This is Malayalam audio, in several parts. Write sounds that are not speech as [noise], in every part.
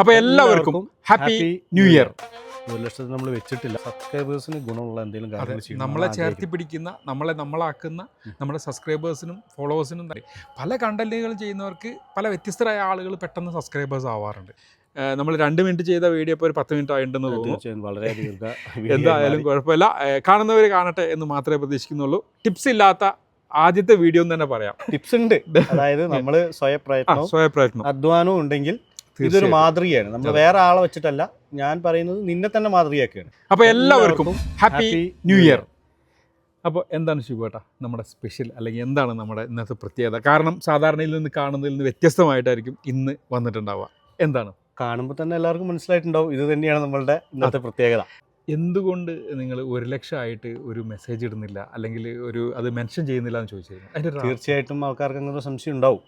അപ്പോൾ എല്ലാവർക്കും ഹാപ്പി ന്യൂ ഇയർ. ഒരു ലക്ഷത്തിൽ നമ്മൾ വെച്ചിട്ടില്ല. സബ്സ്ക്രൈബേഴ്സിന് ഗുണമുള്ള എന്തെങ്കിലും കാര്യങ്ങൾ നമ്മളെ ചേർത്തി പിടിക്കുന്ന നമ്മളെ നമ്മളാക്കുന്ന നമ്മുടെ സബ്സ്ക്രൈബേഴ്സിനും ഫോളോവേഴ്സിനും പല കണ്ടന്റുകൾ ചെയ്യുന്നവർക്ക് പല വ്യത്യസ്തരായ ആളുകൾ പെട്ടെന്ന് സബ്സ്ക്രൈബേഴ്സ് ആവാറുണ്ട്. നമ്മൾ രണ്ട് മിനിറ്റ് ചെയ്ത വീഡിയോ ഇപ്പോൾ ഒരു പത്ത് മിനിറ്റ് ആയിട്ടുണ്ടെന്ന് തോന്നുന്നു. വളരെ [laughs] എന്തായാലും കുഴപ്പമില്ല. കാണുന്നവർ കാണട്ടെ എന്ന് മാത്രമേ പ്രതീക്ഷിക്കുന്നുള്ളൂ. ടിപ്സ് ഇല്ലാത്ത ആദ്യത്തെ വീഡിയോ എന്ന് തന്നെ പറയാം. ടിപ്സ് ഉണ്ട്. [laughs] അതായത് നമ്മൾ സ്വയപ്രയത്നം സ്വയപ്രയത്നം. അധ്വാനവും ഉണ്ടെങ്കിൽ ഇതൊരു മാതൃകയാണ്. നമ്മൾ വേറെ ആളെ വെച്ചിട്ടല്ല ഞാൻ പറയുന്നത് നിന്നെ തന്നെ മാതൃകയാക്കുകയാണ് അപ്പോൾ എല്ലാവർക്കും ഹാപ്പി ന്യൂ ഇയർ. അപ്പോൾ എന്താണ് ശിവേട്ടാ നമ്മുടെ സ്പെഷ്യൽ അല്ലെങ്കിൽ എന്താണ് നമ്മുടെ ഇന്നത്തെ പ്രത്യേകത? കാരണം സാധാരണയിൽ നിന്ന് കാണുന്നതിൽ നിന്ന് വ്യത്യസ്തമായിട്ടായിരിക്കും ഇന്ന് വന്നിട്ടുണ്ടാവുക. എന്താണ്? കാണുമ്പോൾ തന്നെ എല്ലാവർക്കും മനസ്സിലായിട്ടുണ്ടാവും. ഇത് തന്നെയാണ് നമ്മളുടെ ഇന്നത്തെ പ്രത്യേകത. എന്തുകൊണ്ട് നിങ്ങൾ ഒരു ലക്ഷമായിട്ട് ഒരു മെസ്സേജ് ഇടുന്നില്ല? അല്ലെങ്കിൽ ഒരു അത് മെൻഷൻ ചെയ്യുന്നില്ല എന്ന് ചോദിച്ചു കഴിഞ്ഞാൽ തീർച്ചയായിട്ടും ആൾക്കാർക്ക് അങ്ങനെ ഒരു സംശയം ഉണ്ടാവും.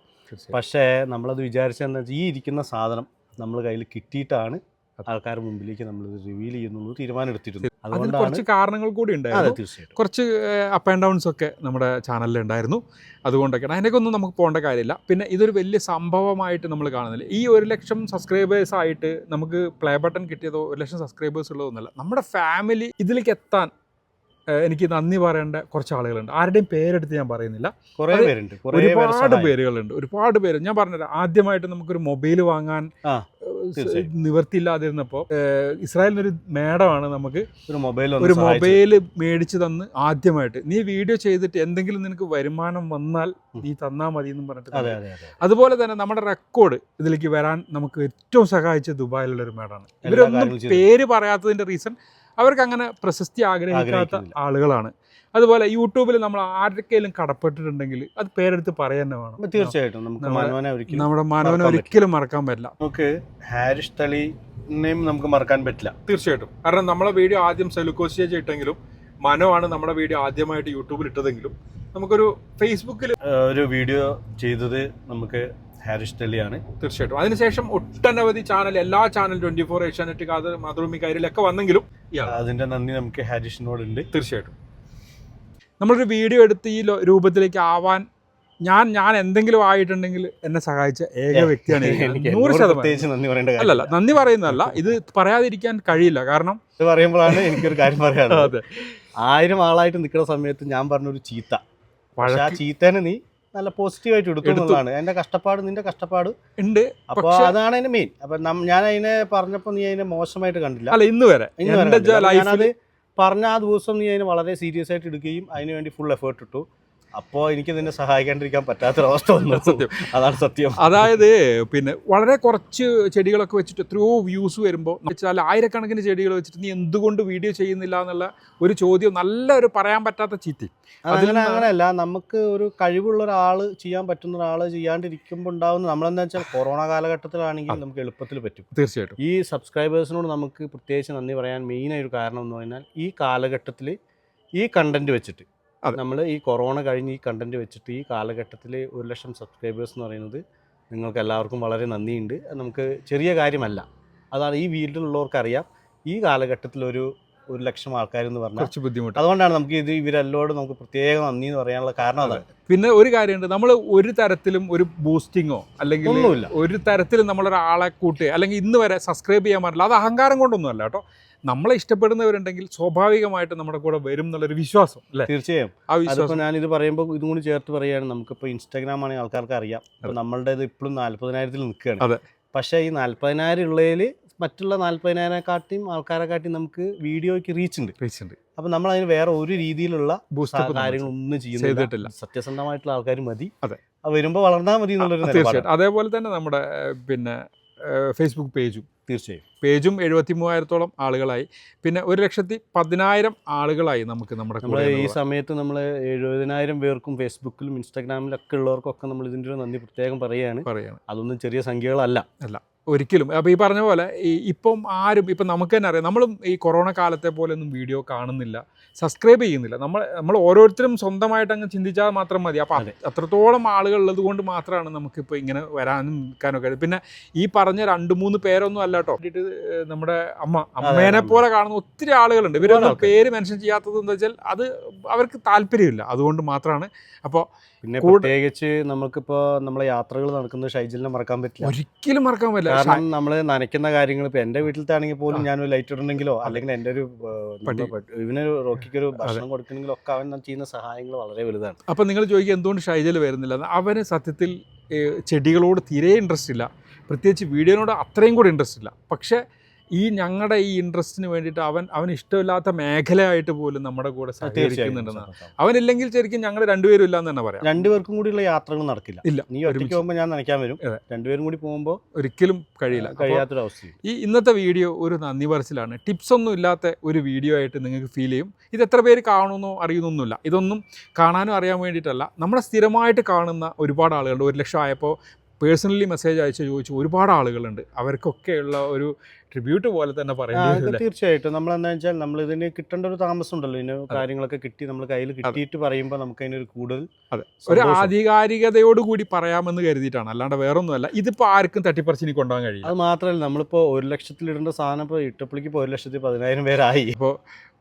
പക്ഷേ നമ്മളത് വിചാരിച്ചതെന്ന് വെച്ചാൽ ഈ ഇരിക്കുന്ന സാധനം നമ്മൾ കയ്യിൽ കിട്ടിയിട്ടാണ് ആൾക്കാർ മുമ്പിലേക്ക് നമ്മൾ റിവീൽ ചെയ്യുന്നുള്ളൂ തീരുമാനം എടുത്തിട്ടുണ്ട് കുറച്ച് കാരണങ്ങൾ കൂടി ഉണ്ടായിരുന്നു. തീർച്ചയായിട്ടും. കുറച്ച് അപ്പ് ആൻഡ് ഡൗൺസ് ഒക്കെ നമ്മുടെ ചാനലിൽ ഉണ്ടായിരുന്നു. അതുകൊണ്ടൊക്കെയാണ്. അതിനൊക്കെ ഒന്നും നമുക്ക് പോകേണ്ട കാര്യമില്ല. പിന്നെ ഇതൊരു വലിയ സംഭവമായിട്ട് നമ്മൾ കാണുന്നില്ല. ഈ ഒരു ലക്ഷം സബ്സ്ക്രൈബേഴ്സ് ആയിട്ട് നമുക്ക് പ്ലേ ബട്ടൺ കിട്ടിയതോ ഒരു ലക്ഷം സബ്സ്ക്രൈബേഴ്സ് ഉള്ളതൊന്നുമല്ല നമ്മുടെ ഫാമിലി ഇതിലേക്ക് എത്താൻ എനിക്ക് നന്ദി പറയേണ്ട കുറച്ച് ആളുകളുണ്ട് ആരുടെയും പേരെടുത്ത് ഞാൻ പറയുന്നില്ല. കുറേ പേരുണ്ട് ഒരുപാട് പേരുകളുണ്ട്. ഒരുപാട് പേര്. ഞാൻ പറഞ്ഞുതരാം ആദ്യമായിട്ട് നമുക്കൊരു മൊബൈൽ വാങ്ങാൻ. നിവർത്തിയില്ലാതിരുന്നപ്പോൾ ഇസ്രായേലിനൊരു മേഡമാണ് നമുക്ക് ഒരു മൊബൈൽ ഒരു മൊബൈൽ മേടിച്ച് തന്ന് ആദ്യമായിട്ട്. നീ വീഡിയോ ചെയ്തിട്ട് എന്തെങ്കിലും നിനക്ക് വരുമാനം വന്നാൽ നീ തന്നാ മതി എന്നും പറഞ്ഞിട്ട് അതെ അതെ അതെ. അതുപോലെ തന്നെ നമ്മുടെ റെക്കോർഡ് ഇതിലേക്ക് വരാൻ നമുക്ക് ഏറ്റവും സഹായിച്ച ദുബായിലുള്ള ഒരു മേഡാണ് ഇവരൊന്നും പേര് പറയാത്തതിന്റെ റീസൺ അവർക്ക് അങ്ങനെ പ്രശസ്തി ആഗ്രഹിക്കാത്ത ആളുകളാണ്. അതുപോലെ യൂട്യൂബിൽ നമ്മൾ ആരൊക്കെയും കടപ്പെട്ടിട്ടുണ്ടെങ്കിൽ അത് പേരെടുത്ത് പറയാൻ തന്നെ വേണം. തീർച്ചയായിട്ടും നമുക്ക് നമ്മുടെ- മനോനെ ഒരിക്കലും മാനവനെ മറക്കാൻ ഒരിക്കലും മറക്കാൻ പറ്റില്ല. നമുക്ക് ഹാരിഷ് തളിനെയും നമുക്ക് മറക്കാൻ പറ്റില്ല. തീർച്ചയായിട്ടും. കാരണം നമ്മളെ വീഡിയോ ആദ്യം സെലുക്കോസ്റ്റേജ് ഇട്ടെങ്കിലും മനോവാണ് നമ്മുടെ വീഡിയോ ആദ്യമായിട്ട് യൂട്യൂബിൽ ഇട്ടതെങ്കിലും നമുക്കൊരു ഫേസ്ബുക്കിൽ ഒരു വീഡിയോ ചെയ്തത് നമുക്ക് ഹാരിഷ് ടെല്ലിയാണ് തീർച്ചയായിട്ടും. അതിനുശേഷം ഒട്ടനവധി ചാനൽ എല്ലാ ചാനൽ ട്വന്റി ഫോർ ഏഷ്യാനെറ്റ് കാത് മാതൃഭൂമി കാര്യത്തിലൊക്കെ വന്നെങ്കിലും അതിന്റെ നന്ദി നമുക്ക് ഹാരിഷിനോടുണ്ട് തീർച്ചയായിട്ടും. നമ്മളൊരു വീഡിയോ എടുത്ത് ഈ രൂപത്തിലേക്ക് ആവാൻ ഞാൻ ഞാൻ എന്തെങ്കിലും ആയിട്ടുണ്ടെങ്കിൽ എന്നെ സഹായിച്ച ഏക വ്യക്തിയാണ് നൂറ് ശതമാനം. അല്ലല്ല നന്ദി പറയുന്നതല്ല. ഇത് പറയാതിരിക്കാൻ കഴിയില്ല. കാരണം ഇത് പറയുമ്പോഴാണ് എനിക്കൊരു കാര്യം പറയാനുള്ളത്. [laughs] ആയിരം ആളായിട്ട് നിൽക്കുന്ന സമയത്ത് ഞാൻ പറഞ്ഞൊരു ചീത്ത. പക്ഷെ ആ ചീത്തേനെ നീ നല്ല പോസിറ്റീവായിട്ട് എടുത്തു. എന്നുള്ളതാണ്. എന്റെ കഷ്ടപ്പാട് നിന്റെ കഷ്ടപ്പാട്. ഉണ്ട്. അപ്പൊ അതാണ് അതിന്റെ മെയിൻ അപ്പൊ ഞാൻ അതിനെ പറഞ്ഞപ്പോ നീ അതിനെ മോശമായിട്ട് കണ്ടില്ല. അല്ല ഇന്ന് വരെ. ഞാനത് പറഞ്ഞ ആ ദിവസം നീ അതിനെ വളരെ സീരിയസ് ആയിട്ട് എടുക്കുകയും അതിനുവേണ്ടി ഫുൾ എഫേർട്ട് ഇട്ടു. അപ്പോൾ എനിക്ക് നിന്നെ സഹായിക്കാണ്ടിരിക്കാൻ പറ്റാത്തൊരവസ്ഥ വന്നു. [laughs] സത്യം. അതാണ് സത്യം. അതായത് പിന്നെ വളരെ കുറച്ച് ചെടികളൊക്കെ വെച്ചിട്ട് എത്രയോ വ്യൂസ് വരുമ്പോൾ വെച്ചാൽ ആയിരക്കണക്കിന് ചെടികൾ വെച്ചിട്ട് നീ എന്തുകൊണ്ട് വീഡിയോ ചെയ്യുന്നില്ല എന്നുള്ള ഒരു ചോദ്യം നല്ല ഒരു പറയാൻ പറ്റാത്ത ചീത്തി. അതിൽ അങ്ങനെയല്ല. നമുക്ക് ഒരു കഴിവുള്ള ഒരാൾ ചെയ്യാൻ പറ്റുന്ന ഒരാൾ ചെയ്യാണ്ടിരിക്കുമ്പോൾ ഉണ്ടാവുന്ന നമ്മളെന്താ വെച്ചാൽ കൊറോണ കാലഘട്ടത്തിലാണെങ്കിൽ നമുക്ക് എളുപ്പത്തിൽ പറ്റും. തീർച്ചയായിട്ടും. ഈ സബ്സ്ക്രൈബേഴ്സിനോട് നമുക്ക് പ്രത്യേകിച്ച് നന്ദി പറയാൻ മെയിനായ ഒരു കാരണം എന്ന് പറഞ്ഞാൽ ഈ കാലഘട്ടത്തിൽ ഈ കണ്ടന്റ് വെച്ചിട്ട്. നമ്മൾ ഈ കൊറോണ കഴിഞ്ഞ് ഈ കണ്ടന്റ് വെച്ചിട്ട് ഈ കാലഘട്ടത്തിൽ ഒരു ലക്ഷം സബ്സ്ക്രൈബേഴ്സ് എന്ന് പറയുന്നത് നിങ്ങൾക്ക് എല്ലാവർക്കും വളരെ നന്ദിയുണ്ട്. നമുക്ക് ചെറിയ കാര്യമല്ല. അതാണ് ഈ ഫീൽഡിലുള്ളവർക്ക് അറിയാം ഈ കാലഘട്ടത്തിൽ ഒരു ലക്ഷം ആൾക്കാർ എന്ന് പറഞ്ഞാൽ കുറച്ച് ബുദ്ധിമുട്ട്. അതുകൊണ്ടാണ് നമുക്ക് ഇത് ഇവരെല്ലോടും നമുക്ക് പ്രത്യേക നന്ദി എന്ന് പറയാനുള്ള കാരണം അതാണ്. പിന്നെ ഒരു കാര്യമുണ്ട് നമ്മൾ ഒരു തരത്തിലും ഒരു ബൂസ്റ്റിങ്ങോ അല്ലെങ്കിൽ ഒന്നുമില്ല. ഒരു തരത്തിലും നമ്മളൊരാളെ കൂട്ടി അല്ലെങ്കിൽ ഇന്ന് വരെ സബ്സ്ക്രൈബ് ചെയ്യാൻ പറ്റില്ല അത് അഹങ്കാരം കൊണ്ടൊന്നും അല്ല കേട്ടോ. നമ്മളെ ഇഷ്ടപ്പെടുന്നവരുണ്ടെങ്കിൽ സ്വാഭാവികമായിട്ട് നമ്മുടെ കൂടെ വരും എന്നുള്ളൊരു വിശ്വാസം അല്ലേ? തീർച്ചയായും. ആ വിശ്വാസം. ഞാൻ ഇത് പറയുമ്പോൾ ഇതും കൂടി ചേർത്ത് പറയുകയാണ് നമുക്കിപ്പോൾ ഇൻസ്റ്റാഗ്രാം ആണെങ്കിൽ ആൾക്കാർക്ക് അറിയാം. നമ്മളുടെ ഇത് ഇപ്പോഴും നാല്പതിനായിരത്തിൽ നിൽക്കുകയാണ്. അതെ. പക്ഷേ ഈ നാല്പതിനായിരം ഉള്ളതിൽ മറ്റുള്ള നാല്പതിനായിരക്കാട്ടിയും ആൾക്കാരെക്കാട്ടിയും നമുക്ക് വീഡിയോയ്ക്ക് റീച്ച് ഉണ്ട്. റീച്ച് ഉണ്ട് അപ്പൊ നമ്മൾ അതിന് വേറെ ഒരു രീതിയിലുള്ള കാര്യങ്ങളൊന്നും. ചെയ്യുന്നില്ല. സത്യസന്ധമായിട്ടുള്ള ആൾക്കാർ മതി. അതെ. വരുമ്പോൾ വളർന്നാൽ മതി എന്നുള്ളൊരു തീർച്ചയായിട്ടും. അതേപോലെ തന്നെ നമ്മുടെ പിന്നെ ഫേസ്ബുക്ക് പേജും തീർച്ചയായും. പേജും എഴുപത്തി മൂവായിരത്തോളം ആളുകളായി. പിന്നെ ഒരു ലക്ഷത്തി പതിനായിരം ആളുകളായി നമുക്ക് നമ്മുടെ ഈ സമയത്ത് നമ്മൾ എഴുപതിനായിരം പേർക്കും ഫേസ്ബുക്കിലും ഇൻസ്റ്റാഗ്രാമിലും ഒക്കെ ഉള്ളവർക്കൊക്കെ നമ്മൾ ഇതിന്റെ ഒരു നന്ദി പ്രത്യേകം പറയുകയാണ് പറയുകയാണ് അതൊന്നും ചെറിയ സംഖ്യകളല്ല. ഒരിക്കലും. അപ്പോൾ ഈ പറഞ്ഞ പോലെ ഈ ഇപ്പം ആരും ഇപ്പം നമുക്ക് തന്നെ അറിയാം നമ്മളും ഈ കൊറോണ കാലത്തെ പോലെയൊന്നും വീഡിയോ കാണുന്നില്ല സബ്സ്ക്രൈബ് ചെയ്യുന്നില്ല. നമ്മൾ നമ്മൾ ഓരോരുത്തരും സ്വന്തമായിട്ട് അങ്ങ് ചിന്തിച്ചാൽ മാത്രം മതി. അപ്പോൾ അതെ. അത്രത്തോളം ആളുകൾ ഉള്ളത് കൊണ്ട് മാത്രമാണ് നമുക്കിപ്പോൾ ഇങ്ങനെ വരാനും നിൽക്കാനൊക്കെ പിന്നെ ഈ പറഞ്ഞ രണ്ട് മൂന്ന് പേരൊന്നും അല്ല കേട്ടോ. നമ്മുടെ അമ്മ. അമ്മേനെ. പോലെ കാണുന്ന ഒത്തിരി ആളുകളുണ്ട്. ഇവരൊന്നും പേര് മെൻഷൻ ചെയ്യാത്തത് എന്താ വെച്ചാൽ അത് അവർക്ക് താല്പര്യമില്ല. അതുകൊണ്ട് മാത്രമാണ്. അപ്പോൾ പിന്നെ പ്രത്യേകിച്ച് നമുക്കിപ്പോ നമ്മളെ യാത്രകൾ നടക്കുന്നത് ഷൈജലിനെ മറക്കാൻ പറ്റില്ല. ഒരിക്കലും മറക്കാൻ പറ്റില്ല. കാരണം നമ്മൾ നനയ്ക്കുന്ന കാര്യങ്ങൾ ഇപ്പൊ എന്റെ വീട്ടിലത്തെ ആണെങ്കിൽ പോലും ഞാൻ ഒരു ലൈറ്റ് ഇടണമെങ്കിലോ അല്ലെങ്കിൽ എന്റെ ഒരു ഇവനൊരു ഇവന് റോക്കിക്ക് ഒരു ഭക്ഷണം കൊടുക്കണമെങ്കിലോ ഒക്കെ അവൻ ചെയ്യുന്ന സഹായങ്ങൾ വളരെ വലുതാണ്. അപ്പൊ നിങ്ങൾ ചോദിക്കുക എന്തുകൊണ്ട് ഷൈജൽ വരുന്നില്ല. അവന് സത്യത്തിൽ ചെടികളോട് തീരെ ഇൻട്രസ്റ്റ് ഇല്ല. പ്രത്യേകിച്ച് വീഡിയോനോട് അത്രയും കൂടെ ഇൻട്രസ്റ്റ് ഇല്ല. പക്ഷേ ഈ ഞങ്ങളുടെ ഈ ഇൻട്രസ്റ്റിന് വേണ്ടിയിട്ട് അവൻ അവന് ഇഷ്ടമില്ലാത്ത മേഖലയായിട്ട് പോലും നമ്മുടെ കൂടെ സഹകരിക്കുന്നുണ്ടെന്ന്. അവനില്ലെങ്കിൽ ശരിക്കും ഞങ്ങൾ രണ്ടുപേരും ഇല്ല എന്ന് തന്നെ പറയാം. രണ്ടുപേർക്കും കൂടിയുള്ള യാത്രകൾ നടക്കില്ല. ഇല്ല നീ ഒരുമിച്ച്. പോകുമ്പോൾ ഞാൻ നനയ്ക്കാൻ വരും. രണ്ടുപേരും കൂടി പോകുമ്പോൾ ഒരിക്കലും കഴിയില്ല. കഴിയാത്തൊരവസ്ഥ ഈ ഇന്നത്തെ വീഡിയോ ഒരു നന്ദി പറച്ചിലാണ്. ടിപ്സ് ഒന്നും ഇല്ലാത്ത ഒരു വീഡിയോ ആയിട്ട് നിങ്ങൾക്ക് ഫീൽ ചെയ്യും. ഇത് എത്ര പേര് കാണുമെന്നോ അറിയുന്നൊന്നുമില്ല. ഇതൊന്നും കാണാനും അറിയാൻ വേണ്ടിയിട്ടല്ല. നമ്മളെ സ്ഥിരമായിട്ട് കാണുന്ന ഒരുപാട് ആളുകളുണ്ട്. ഒരു ലക്ഷം ആയപ്പോൾ പേഴ്സണലി മെസ്സേജ് അയച്ച് ചോദിച്ചു ഒരുപാട് ആളുകളുണ്ട്. അവർക്കൊക്കെയുള്ള ഒരു ട്രിബ്യൂട്ട് പോലെ തന്നെ പറയുന്നത് തീർച്ചയായിട്ടും. നമ്മൾ എന്താ വെച്ചാൽ നമ്മൾ ഇതിന് കിട്ടേണ്ട ഒരു താമസം ഉണ്ടല്ലോ. ഇതിന് കാര്യങ്ങളൊക്കെ കിട്ടി നമ്മൾ കയ്യിൽ കിട്ടിയിട്ട് പറയുമ്പോൾ നമുക്ക് അതിനൊരു കൂടുതൽ അതെ. ഒരു ആധികാരികതയോട് കൂടി പറയാമെന്ന് കരുതിയിട്ടാണ്. അല്ലാണ്ട് വേറൊന്നുമല്ല. ഇതിപ്പോൾ ആർക്കും തട്ടിപ്പറിച്ചിനി കൊണ്ടുപോകാൻ കഴിയും അത് മാത്രമല്ല നമ്മളിപ്പോൾ ഒരു ലക്ഷത്തിൽ ഇടേണ്ട സാധനം ഇപ്പോൾ ഇട്ടപ്പളിക്ക് ഇപ്പോൾ ഒരു ലക്ഷത്തി പതിനായിരം പേരായി. അപ്പോൾ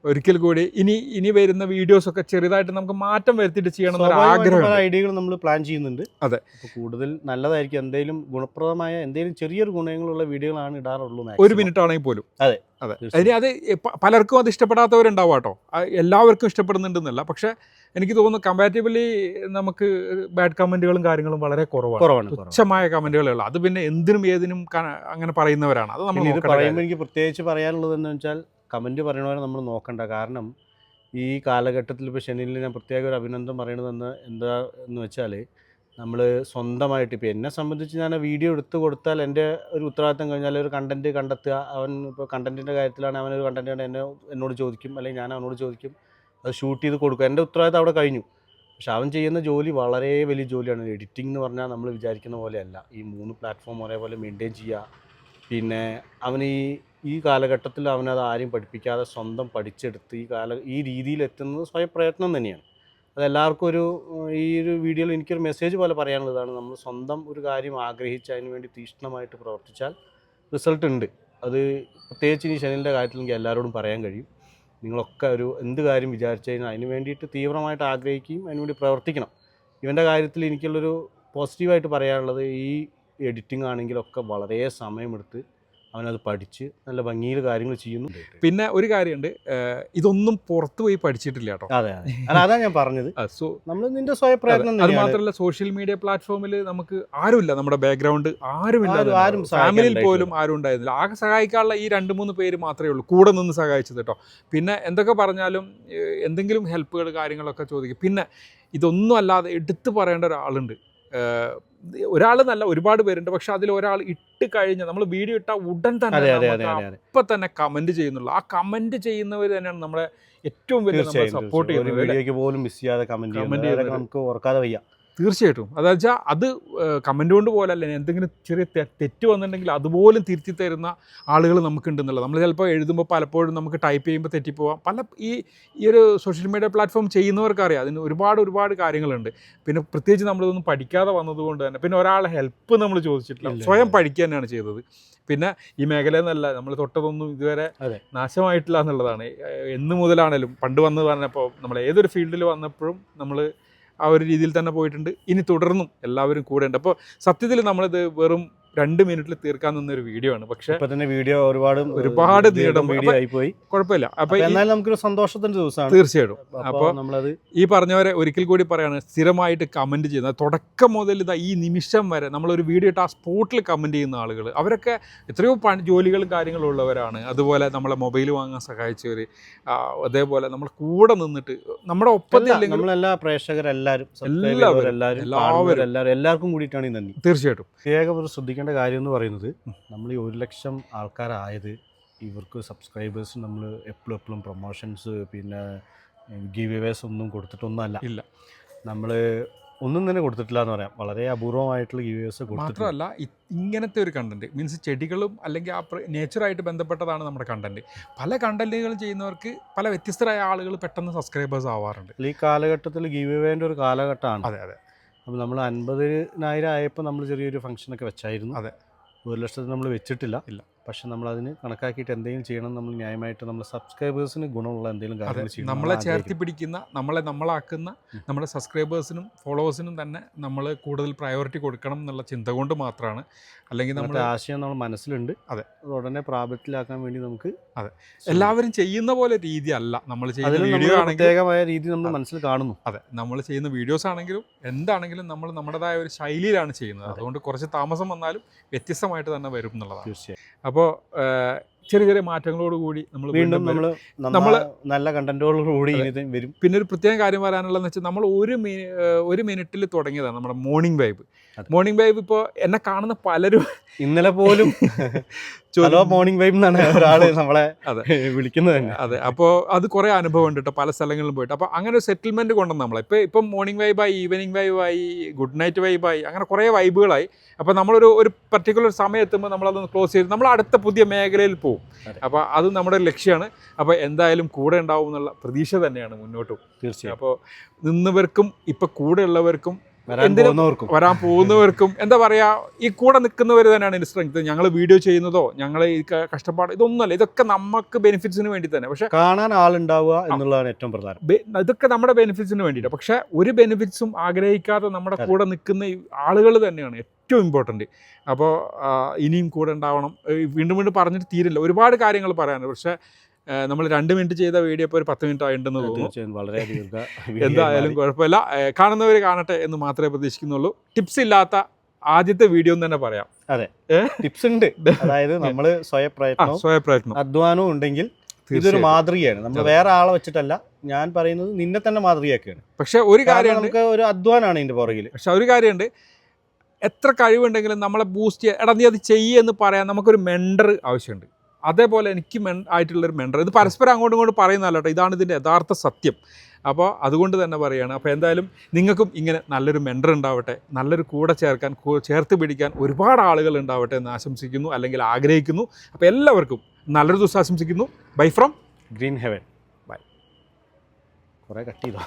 ഒരിക്കൽ കൂടി ഇനി ഇനി വരുന്ന വീഡിയോസ് ഒക്കെ ചെറുതായിട്ട് നമുക്ക് മാറ്റം വരുത്തിയിട്ട് ചെയ്യണം ആഗ്രഹം ഐഡിയകൾ നമ്മൾ പ്ലാൻ ചെയ്യുന്നുണ്ട്. അതെ. കൂടുതൽ നല്ലതായിരിക്കും. എന്തെങ്കിലും ഗുണപ്രദമായ എന്തെങ്കിലും ചെറിയൊരു ഗുണങ്ങളുള്ള വീഡിയോകളാണ് ഇടാറുള്ളൂ ഒരു മിനിറ്റ് ആണെങ്കിൽ പോലും. അതെ. അതെ. അതിനെ ഇനി അത് പലർക്കും അത് ഇഷ്ടപ്പെടാത്തവരുണ്ടാവും കേട്ടോ. എല്ലാവർക്കും ഇഷ്ടപ്പെടുന്നുണ്ടെന്നല്ല. പക്ഷെ എനിക്ക് തോന്നുന്നു കമ്പാരിറ്റീവ്ലി നമുക്ക് ബാഡ് കമന്റുകളും കാര്യങ്ങളും വളരെ കുറവാണ്. കുറവാണ്. തുച്ഛമായ കമന്റുകളേ ഉള്ളൂ അത് പിന്നെ എന്തിനും ഏതിനും അങ്ങനെ പറയുന്നവരാണ്. അത് നമ്മൾ പറയുമ്പോൾ എനിക്ക് പ്രത്യേകിച്ച് പറയാനുള്ളത് എന്ന് വെച്ചാൽ കമന്റ് പറയണവരെ നമ്മൾ നോക്കണ്ട. കാരണം ഈ കാലഘട്ടത്തിൽ ഇപ്പോൾ ഷെനിലിന് ഞാൻ പ്രത്യേക ഒരു അഭിനന്ദനം പറയണതെന്ന് എന്താ എന്ന് വെച്ചാൽ നമ്മൾ സ്വന്തമായിട്ട് ഇപ്പോൾ എന്നെ സംബന്ധിച്ച് ഞാൻ വീഡിയോ എടുത്തു കൊടുത്താൽ എന്റെ ഒരു ഉത്തരവാദിത്തം കഴിഞ്ഞാൽ ഒരു കണ്ടന്റ് കണ്ടെത്തുക. അവൻ ഇപ്പോൾ കണ്ടന്റിന്റെ കാര്യത്തിലാണ്. അവനൊരു കണ്ടന്റ് എന്നെ എന്നോട് ചോദിക്കും. അല്ലെങ്കിൽ ഞാൻ അവനോട് ചോദിക്കും. അത് ഷൂട്ട് ചെയ്ത് കൊടുക്കുക. എന്റെ ഉത്തരവാദിത്തം അവിടെ കഴിഞ്ഞു. പക്ഷെ അവൻ ചെയ്യുന്ന ജോലി വളരെ വലിയ ജോലിയാണ്. എഡിറ്റിംഗ് എന്ന് പറഞ്ഞാൽ നമ്മൾ വിചാരിക്കുന്ന പോലെയല്ല. ഈ മൂന്ന് പ്ലാറ്റ്ഫോം ഒരേപോലെ മെയിന്റെയിൻ ചെയ്യുക. പിന്നെ അവൻ ഈ ഈ കാലഘട്ടത്തിൽ അവനത് ആരും പഠിപ്പിക്കാതെ സ്വന്തം പഠിച്ചെടുത്ത് ഈ കാല ഈ രീതിയിൽ എത്തുന്നത് സ്വയം പ്രയത്നം തന്നെയാണ്. അതെല്ലാവർക്കും ഒരു ഈ ഒരു വീഡിയോയിൽ എനിക്കൊരു മെസ്സേജ് പോലെ പറയാനുള്ളതാണ് നമ്മൾ സ്വന്തം ഒരു കാര്യം ആഗ്രഹിച്ച് അതിന് വേണ്ടി തീഷ്ണമായിട്ട് പ്രവർത്തിച്ചാൽ റിസൾട്ട് ഉണ്ട്. അത് പ്രത്യേകിച്ച് ഇനി ശനിലിന്റെ കാര്യത്തിൽ എനിക്ക് എല്ലാവരോടും പറയാൻ കഴിയും. നിങ്ങളൊക്കെ ഒരു എന്ത് കാര്യം വിചാരിച്ചു കഴിഞ്ഞാൽ അതിന് വേണ്ടിയിട്ട് തീവ്രമായിട്ട് ആഗ്രഹിക്കുകയും അതിനുവേണ്ടി പ്രവർത്തിക്കണം. ഇവന്റെ കാര്യത്തിൽ എനിക്കുള്ളൊരു പോസിറ്റീവായിട്ട് പറയാനുള്ളത് ഈ എഡിറ്റിംഗ് ആണെങ്കിലൊക്കെ വളരെ സമയമെടുത്ത് അവനത് പഠിച്ച് നല്ല ഭംഗിയിൽ കാര്യങ്ങൾ ചെയ്യുന്നു. പിന്നെ ഒരു കാര്യമുണ്ട് ഇതൊന്നും പുറത്തു പോയി പഠിച്ചിട്ടില്ല കേട്ടോ. അതെ അതെ. അതാ ഞാൻ പറഞ്ഞത്. സോ നമ്മൾ നിന്റെ സ്വയം പ്രയത്നം അത് മാത്രമല്ല സോഷ്യൽ മീഡിയ പ്ലാറ്റ്ഫോമിൽ നമുക്ക് ആരുമില്ല നമ്മുടെ ബാക്ക്ഗ്രൗണ്ട് ആരുമില്ല ആരും- ആരും ഫാമിലിയിൽ പോലും ആരും ഉണ്ടായിരുന്നില്ല. ആകെ സഹായിക്കാനുള്ള ഈ രണ്ട് മൂന്ന് പേര് മാത്രമേ ഉള്ളൂ കൂടെ നിന്ന് സഹായിച്ചത് കേട്ടോ. പിന്നെ എന്തൊക്കെ പറഞ്ഞാലും എന്തെങ്കിലും ഹെൽപ്പുകൾ കാര്യങ്ങളൊക്കെ ചോദിക്കും. പിന്നെ ഇതൊന്നും അല്ലാതെ എടുത്തു പറയേണ്ട ഒരാളുണ്ട്. ഒരാൾ നല്ല ഒരുപാട് പേരുണ്ട് പക്ഷെ അതിൽ ഒരാൾ ഇട്ട് കഴിഞ്ഞാൽ നമ്മൾ വീഡിയോ ഇട്ട ഉടൻ തന്നെ അപ്പം തന്നെ കമന്റ് ചെയ്യുന്നുള്ളൂ. ആ കമന്റ് ചെയ്യുന്നവർ തന്നെയാണ് നമ്മളെ ഏറ്റവും വലിയ സപ്പോർട്ട് ചെയ്യുന്നത്. വീഡിയോയ്ക്ക് പോലും മിസ് ചെയ്യാതെ കമന്റ്. നമുക്ക് ഓർക്കാതെ വയ്യ. തീർച്ചയായിട്ടും. അതെന്ന് വെച്ചാൽ അത് കമന്റ് കൊണ്ട് പോലല്ല. എന്തെങ്കിലും ചെറിയ തെ- തെറ്റ് വന്നിട്ടുണ്ടെങ്കിൽ അതുപോലും തിരുത്തി തരുന്ന ആളുകൾ നമുക്കുണ്ടെന്നുള്ളത്. നമ്മൾ ചിലപ്പോൾ എഴുതുമ്പോൾ പലപ്പോഴും നമുക്ക് ടൈപ്പ് ചെയ്യുമ്പോൾ തെറ്റിപ്പോവാം. പല ഈ ഈ ഒരു സോഷ്യൽ മീഡിയ പ്ലാറ്റ്ഫോം ചെയ്യുന്നവർക്കറിയാം. അതിന് ഒരുപാട് ഒരുപാട് കാര്യങ്ങളുണ്ട്. പിന്നെ പ്രത്യേകിച്ച് നമ്മളിതൊന്നും പഠിക്കാതെ വന്നതുകൊണ്ട് തന്നെ. പിന്നെ ഒരാളെ ഹെൽപ്പ് നമ്മൾ ചോദിച്ചിട്ടില്ല. സ്വയം. പഠിക്കുക തന്നെയാണ് ചെയ്തത്. പിന്നെ ഈ മേഖലയിൽ നിന്നല്ല നമ്മൾ തൊട്ടതൊന്നും ഇതുവരെ. നാശമായിട്ടില്ല എന്നുള്ളതാണ്. എന്ന് മുതലാണേലും പണ്ട് വന്ന് പറഞ്ഞപ്പോൾ നമ്മൾ ഏതൊരു ഫീൽഡിൽ വന്നപ്പോഴും നമ്മൾ ആ ഒരു രീതിയിൽ തന്നെ പോയിട്ടുണ്ട്. ഇനി തുടർന്നും എല്ലാവരും കൂടെ ഉണ്ട്. അപ്പോൾ സത്യത്തിൽ നമ്മളിത് വെറും രണ്ട് മിനിറ്റിൽ തീർക്കാൻ നിന്നൊരു വീഡിയോ ആണ്. പക്ഷേ ഇപ്പൊ തന്നെ വീഡിയോ ഒരുപാട് ഒരുപാട് നീളം വീഡിയോ ആയി പോയി കുഴപ്പമില്ല. അപ്പൊ എന്നാലും നമുക്കൊരു സന്തോഷത്തിന്റെ ദിവസമാണ്. തീർച്ചയായിട്ടും. അപ്പൊ അപ്പോൾ നമ്മളത് ഈ പറഞ്ഞവരെ ഒരിക്കൽ കൂടി പറയാണ് സ്ഥിരമായിട്ട് കമന്റ് ചെയ്യുന്ന തുടക്കം മുതൽ ഇതാ ഈ നിമിഷം വരെ നമ്മളൊരു വീഡിയോ ഇട്ട് ആ സ്പോട്ടിൽ കമന്റ് ചെയ്യുന്ന ആളുകൾ അവരൊക്കെ എത്രയോ പണി ജോലികളും കാര്യങ്ങളും ഉള്ളവരാണ്. അതുപോലെ നമ്മളെ മൊബൈൽ വാങ്ങാൻ സഹായിച്ചവർ അതേപോലെ നമ്മൾ കൂടെ നിന്നിട്ട് നമ്മുടെ ഒപ്പത്തില്ലെങ്കിൽ നമ്മളെല്ലാ പ്രേക്ഷകരെല്ലാവരും എല്ലാവരും, എല്ലാവരും. എല്ലാവർക്കും കൂടിയിട്ടാണ് ഈ നന്ദി. തീർച്ചയായിട്ടും. പ്രത്യേകം ശ്രദ്ധിക്കേണ്ട കാര്യം എന്ന് പറയുന്നത് നമ്മൾ ഈ ഒരു ലക്ഷം ആൾക്കാരായത് ഇവർക്ക് സബ്സ്ക്രൈബേഴ്സ് നമ്മൾ എപ്പോഴും എപ്പോഴും പ്രൊമോഷൻസ് പിന്നെ ഗീവ് ഒന്നും കൊടുത്തിട്ടൊന്നുമല്ല. ഇല്ല. നമ്മൾ ഒന്നും തന്നെ കൊടുത്തിട്ടില്ല എന്ന് പറയാം. വളരെ അപൂർവമായിട്ടുള്ള ഗീവ് അവേസ് മാത്രമല്ല ഇങ്ങനത്തെ ഒരു കണ്ടന്റ് മീൻസ് ചെടികളും അല്ലെങ്കിൽ ആ നേച്ചറായിട്ട് ബന്ധപ്പെട്ടതാണ് നമ്മുടെ കണ്ടന്റ് പല കണ്ടന്റുകൾ ചെയ്യുന്നവർക്ക് പല വ്യത്യസ്തരായ ആളുകൾ പെട്ടെന്ന് സബ്സ്ക്രൈബേഴ്സ് ആവാറുണ്ട്. ഈ കാലഘട്ടത്തിൽ ഗീവ് അവേന്റെ ഒരു കാലഘട്ടമാണ്. അതെ അതെ. അപ്പോൾ നമ്മൾ അൻപതിനായിരം ആയപ്പോൾ നമ്മൾ ചെറിയൊരു ഫംഗ്ഷനൊക്കെ വെച്ചായിരുന്നു അതെ. ഒരു ലക്ഷത്തിൽ നമ്മൾ വെച്ചിട്ടില്ല ഇല്ല. പക്ഷെ നമ്മൾ അതിന് കണക്കാക്കിയിട്ട് എന്തെങ്കിലും ചെയ്യണം നമ്മൾ ന്യായമായിട്ട് നമ്മൾ സബ്സ്ക്രൈബേഴ്സിന് ഗുണമുള്ള എന്തെങ്കിലും കാര്യങ്ങൾ ചെയ്യണം നമ്മളെ ചേർത്തി പിടിക്കുന്ന നമ്മളെ നമ്മളാക്കുന്ന നമ്മുടെ സബ്സ്ക്രൈബേഴ്സിനും ഫോളോവേഴ്സിനും തന്നെ നമ്മൾ കൂടുതൽ പ്രയോറിറ്റി കൊടുക്കണം എന്നുള്ള ചിന്ത കൊണ്ട് മാത്രമാണ്. അല്ലെങ്കിൽ നമ്മൾ നമ്മുടെ ആശയം നമ്മൾ മനസ്സിലുണ്ട്. അതെ. ഉടനെ പ്രാബല്യത്തിലാക്കാൻ വേണ്ടി നമുക്ക് അതെ. എല്ലാവരും ചെയ്യുന്ന പോലെ രീതി അല്ല നമ്മൾ ചെയ്യുന്ന വീഡിയോ പ്രത്യേകമായ രീതി നമ്മൾ മനസ്സിൽ കാണുന്നു. അതെ. നമ്മൾ ചെയ്യുന്ന വീഡിയോസ് ആണെങ്കിലും എന്താണെങ്കിലും നമ്മൾ നമ്മുടേതായ ഒരു ശൈലിയിലാണ് ചെയ്യുന്നത്. അതുകൊണ്ട് കുറച്ച് താമസം വന്നാലും വ്യത്യസ്തമായിട്ട് തന്നെ വരും എന്നുള്ളതാണ്. തീർച്ചയായും. അപ്പോൾ ചെറിയ ചെറിയ മാറ്റങ്ങളോട് കൂടി നമ്മൾ വീണ്ടും നമ്മൾ നമ്മൾ നല്ല കണ്ടന്റുകളോടുകൂടി വരും. പിന്നെ ഒരു പ്രത്യേക കാര്യം പറയാനുള്ളതെന്ന് വെച്ചാൽ നമ്മൾ ഒരു മിനി ഒരു മിനിറ്റിൽ തുടങ്ങിയതാണ് നമ്മുടെ മോർണിംഗ് വൈബ്. മോർണിംഗ് വൈബ് ഇപ്പോൾ എന്നെ കാണുന്ന പലരും ഇന്നലെ പോലും [laughs] ഹലോ മോർണിംഗ് വൈബ് എന്നാണ് ഒരാൾ നമ്മളെ അതെ. വിളിക്കുന്നത് തന്നെ. അതെ. അപ്പോൾ അത് കുറേ അനുഭവം ഉണ്ട് കേട്ടോ പല സ്ഥലങ്ങളിലും പോയിട്ട്. അപ്പോൾ അങ്ങനെ ഒരു സെറ്റിൽമെന്റ് കൊണ്ടുവന്ന് നമ്മളെ. ഇപ്പോൾ ഇപ്പം മോർണിംഗ് വൈബ് വൈബായി ഈവനിങ് വൈബായി ഗുഡ് നൈറ്റ് വൈബ് ആയി അങ്ങനെ കുറേ വൈബുകളായി അപ്പോൾ നമ്മളൊരു ഒരു പർട്ടിക്കുലർ സമയം എത്തുമ്പോൾ നമ്മളതൊന്ന് ക്ലോസ് ചെയ്ത് നമ്മൾ അടുത്ത പുതിയ മേഖലയിൽ പോകും അപ്പൊ അപ്പോൾ അത് നമ്മുടെ ഒരു ലക്ഷ്യമാണ് അപ്പോൾ എന്തായാലും കൂടെ ഉണ്ടാവും എന്നുള്ള പ്രതീക്ഷ തന്നെയാണ് മുന്നോട്ടും തീർച്ചയായും. അപ്പോൾ നിന്നവർക്കും ഇപ്പൊ കൂടെ ഉള്ളവർക്കും വരാൻ എന്തിനും- വരാൻ പോകുന്നവർക്കും. എന്താ പറയാ ഈ കൂടെ നിൽക്കുന്നവർ തന്നെയാണ് ഇതിന്റെ സ്ട്രെങ്ത് ഞങ്ങൾ വീഡിയോ ചെയ്യുന്നതോ ഞങ്ങൾ ഈ കഷ്ടപ്പാട് ഇതൊന്നുമല്ല. ഇതൊക്കെ നമുക്ക് ബെനിഫിറ്റ്സിന് വേണ്ടി തന്നെ. പക്ഷെ കാണാൻ ആളുണ്ടാവുക എന്നുള്ളതാണ് ഏറ്റവും പ്രധാനം. ഇതൊക്കെ നമ്മുടെ ബെനിഫിറ്റ്സിന് വേണ്ടിയിട്ട്. പക്ഷെ ഒരു ബെനിഫിറ്റ്സും ആഗ്രഹിക്കാതെ നമ്മുടെ. കൂടെ നിൽക്കുന്ന ആളുകൾ തന്നെയാണ് ഏറ്റവും ഇമ്പോർട്ടന്റ് അപ്പോൾ ഇനിയും കൂടെ ഉണ്ടാവണം. വീണ്ടും വീണ്ടും പറഞ്ഞിട്ട് തീരില്ല. ഒരുപാട് കാര്യങ്ങൾ പറയാനുണ്ട്. പക്ഷേ നമ്മൾ രണ്ട് മിനിറ്റ് ചെയ്ത വീഡിയോ ഇപ്പോൾ ഒരു പത്ത് മിനിറ്റ് ആയിട്ടുണ്ടെന്ന് തോന്നുന്നു. വളരെ [laughs] എന്തായാലും കുഴപ്പമില്ല. കാണുന്നവർ കാണട്ടെ എന്ന് മാത്രമേ പ്രതീക്ഷിക്കുന്നുള്ളൂ. ടിപ്സ് ഇല്ലാത്ത ആദ്യത്തെ വീഡിയോ എന്ന് തന്നെ പറയാം. അതെ. ടിപ്സ് ഉണ്ട്. അതായത് നമ്മൾ സ്വയപ്രയത്നം സ്വയപ്രയത്നം അധ്വാനവും ഉണ്ടെങ്കിൽ ഇതൊരു മാതൃകയാണ്. നമ്മൾ വേറെ ആളെ വെച്ചിട്ടല്ല ഞാൻ പറയുന്നത് നിന്നെ തന്നെ മാതൃകയാക്കുകയാണ്. പക്ഷെ ഒരു കാര്യം നമുക്ക് ഒരു അധ്വാനമാണ് ഇതിന്റെ പുറകിൽ പക്ഷെ ഒരു കാര്യമുണ്ട്. എത്ര കഴിവുണ്ടെങ്കിലും നമ്മളെ ബൂസ്റ്റ് ചെയ്യാൻ എടാ നീ അത് ചെയ്യുമെന്ന് പറയാൻ നമുക്കൊരു മെൻഡർ ആവശ്യമുണ്ട്. അതേപോലെ എനിക്ക് മെൻ ആയിട്ടുള്ളൊരു മെൻഡർ ഇത് പരസ്പരം അങ്ങോട്ടും ഇങ്ങോട്ടും പറയുന്നതല്ല കേട്ടോ. ഇതാണ് ഇതിന്റെ യഥാർത്ഥ സത്യം. അപ്പോൾ അതുകൊണ്ട് തന്നെ പറയുകയാണ് അപ്പോൾ എന്തായാലും നിങ്ങൾക്കും ഇങ്ങനെ നല്ലൊരു മെൻഡർ ഉണ്ടാവട്ടെ നല്ലൊരു കൂടെ ചേർക്കാൻ ചേർത്ത് പിടിക്കാൻ ഒരുപാട് ആളുകൾ ഉണ്ടാവട്ടെ എന്ന് ആശംസിക്കുന്നു അല്ലെങ്കിൽ ആഗ്രഹിക്കുന്നു. അപ്പോൾ എല്ലാവർക്കും നല്ലൊരു ദിവസം ആശംസിക്കുന്നു. Bye from green heaven bye കുറേ കട്ട് ചെയ്തോ?